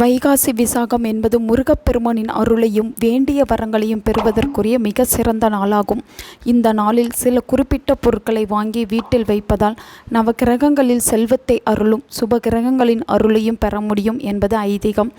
வைகாசி விசாகம் என்பது முருகப்பெருமானின் அருளையும் வேண்டிய வரங்களையும் பெறுவதற்குரிய மிக சிறந்த நாளாகும். இந்த நாளில் சில குறிப்பிட்ட பொருட்களை வாங்கி வீட்டில் வைப்பதால் நவகிரகங்களில் செல்வத்தை அருளும் சுப கிரகங்களின் அருளையும் பெற முடியும் என்பது ஐதீகம்.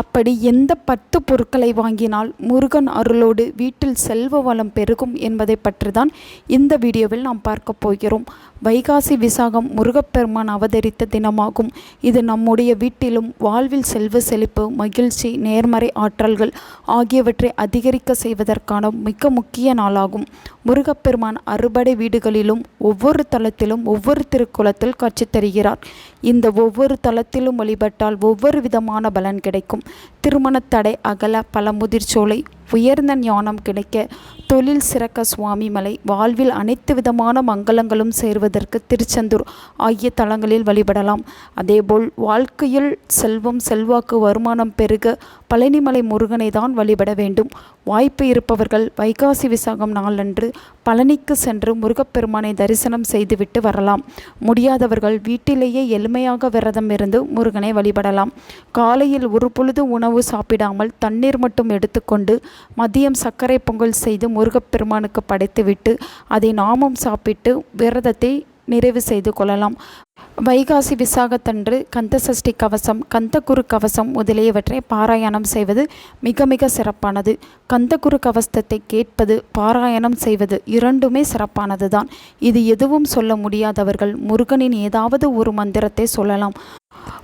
அப்படி எந்த பத்து பொருட்களை வாங்கினால் முருகன் அருளோடு வீட்டில் செல்வ வளம் பெருகும் என்பதை பற்றி தான் இந்த வீடியோவில் நாம் பார்க்க போகிறோம். வைகாசி விசாகம் முருகப்பெருமான் அவதரித்த தினமாகும். இது நம்முடைய வீட்டிலும் வாழ்வில் செல்வ செழிப்பு மகிழ்ச்சி நேர்மறை ஆற்றல்கள் ஆகியவற்றை அதிகரிக்க செய்வதற்கான மிக முக்கிய நாளாகும். முருகப்பெருமான் அறுபடை வீடுகளிலும் ஒவ்வொரு தளத்திலும் ஒவ்வொரு திருக்குளத்தில் காட்சி தருகிறார். இந்த ஒவ்வொரு தளத்திலும் வழிபட்டால் ஒவ்வொரு விதமான பலன் கிடைக்கும். திருமணத்தடை அகல பல முதிர்ச்சோலை உயர்ந்த ஞானம் கிடைக்க தொழில் சிறக்க சுவாமி மலை வாழ்வில் அனைத்து விதமான மங்களங்களும் சேர்வதற்கு திருச்செந்தூர் ஆகிய தலங்களில் வழிபடலாம். அதேபோல் வாழ்க்கையில் செல்வம் செல்வாக்கு வருமானம் பெருக பழனிமலை முருகனை தான் வழிபட வேண்டும். வாய்ப்பு இருப்பவர்கள் வைகாசி விசாகம் நாளன்று பழனிக்கு சென்று முருகப்பெருமானை தரிசனம் செய்துவிட்டு வரலாம். முடியாதவர்கள் வீட்டிலேயே எளிமையாக விரதம் இருந்து முருகனை வழிபடலாம். காலையில் ஒரு பொழுது உணவு சாப்பிடாமல் தண்ணீர் மட்டும் எடுத்துக்கொண்டு மதியம் சர்க்கரை பொங்கல் செய்து முருகப்பெருமானுக்கு படைத்துவிட்டு அதை நாமும் சாப்பிட்டு விரதத்தை நிறைவு செய்து கொள்ளலாம். வைகாசி விசாகத்தன்று கந்தசஷ்டி கவசம் கந்தகுரு கவசம் முதலியவற்றை பாராயணம் செய்வது மிக மிக சிறப்பானது. கந்தகுரு கவசத்தை கேட்பது பாராயணம் செய்வது இரண்டுமே சிறப்பானது தான் இது எதுவும் சொல்ல முடியாதவர்கள் முருகனின் ஏதாவது ஒரு மந்திரத்தை சொல்லலாம்.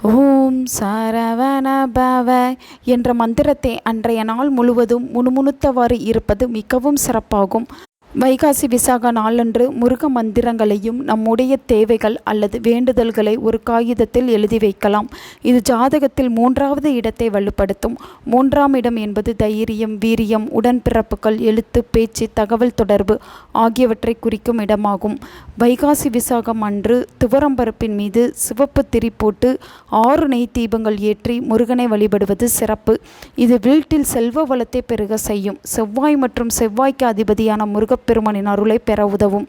ஓம் சரவண பவ என்ற மந்திரத்தை அன்றைய நாள் முழுவதும் முணுமுணுத்தவாறு இருப்பது மிகவும் சிறப்பாகும். வைகாசி விசாக நாளன்று முருக மந்திரங்களையும் நம்முடைய தேவைகள் அல்லது வேண்டுதல்களை ஒரு காகிதத்தில் எழுதி வைக்கலாம். இது ஜாதகத்தில் மூன்றாவது இடத்தை வலுப்படுத்தும். மூன்றாம் இடம் என்பது தைரியம் வீரியம் உடன்பிறப்புகள் எழுத்து பேச்சு தகவல் தொடர்பு ஆகியவற்றை குறிக்கும் இடமாகும். வைகாசி விசாகம் அன்று துவரம்பருப்பின் மீது சிவப்பு திரி போட்டு ஆறு நெய் தீபங்கள் ஏற்றி முருகனை வழிபடுவது சிறப்பு. இது வீட்டில் செல்வ வளத்தை பெருக செய்யும். செவ்வாய் மற்றும் செவ்வாய்க்கு அதிபதியான முருக முருகப்பெருமானின் அருளை பெற உதவும்.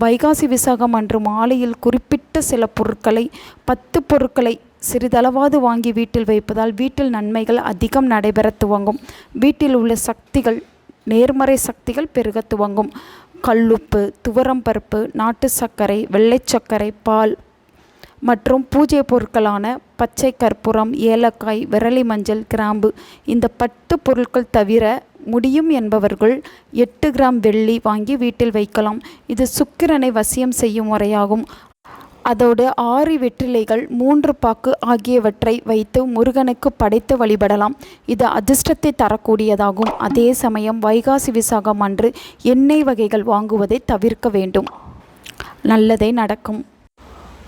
வைகாசி விசாகம் அன்று மாலையில் குறிப்பிட்ட சில பொருட்களை பத்து பொருட்களை சிறிதளவாது வாங்கி வீட்டில் வைப்பதால் வீட்டில் நன்மைகள் அதிகம் நடைபெற துவங்கும். வீட்டில் உள்ள சக்திகள் நேர்மறை சக்திகள் பெருக துவங்கும். கல்லுப்பு துவரம்பருப்பு நாட்டு சர்க்கரை வெள்ளை சர்க்கரை பால் மற்றும் பூஜை பொருட்களான பச்சை கற்பூரம் ஏலக்காய் விரலி மஞ்சள் கிராம்பு. இந்த பத்து பொருட்கள் தவிர முடியும் என்பவர்கள் எட்டு கிராம் வெள்ளி வாங்கி வீட்டில் வைக்கலாம். இது சுக்கிரனை வசியம் செய்யும் முறையாகும். அதோடு ஆறு வெற்றிலைகள் மூன்று பாக்கு ஆகியவற்றை வைத்து முருகனுக்கு படைத்து வழிபடலாம். இது அதிர்ஷ்டத்தை தரக்கூடியதாகும். அதே சமயம் வைகாசி விசாகம் அன்று எண்ணெய் வகைகள் வாங்குவதை தவிர்க்க வேண்டும். நல்லதே நடக்கும்.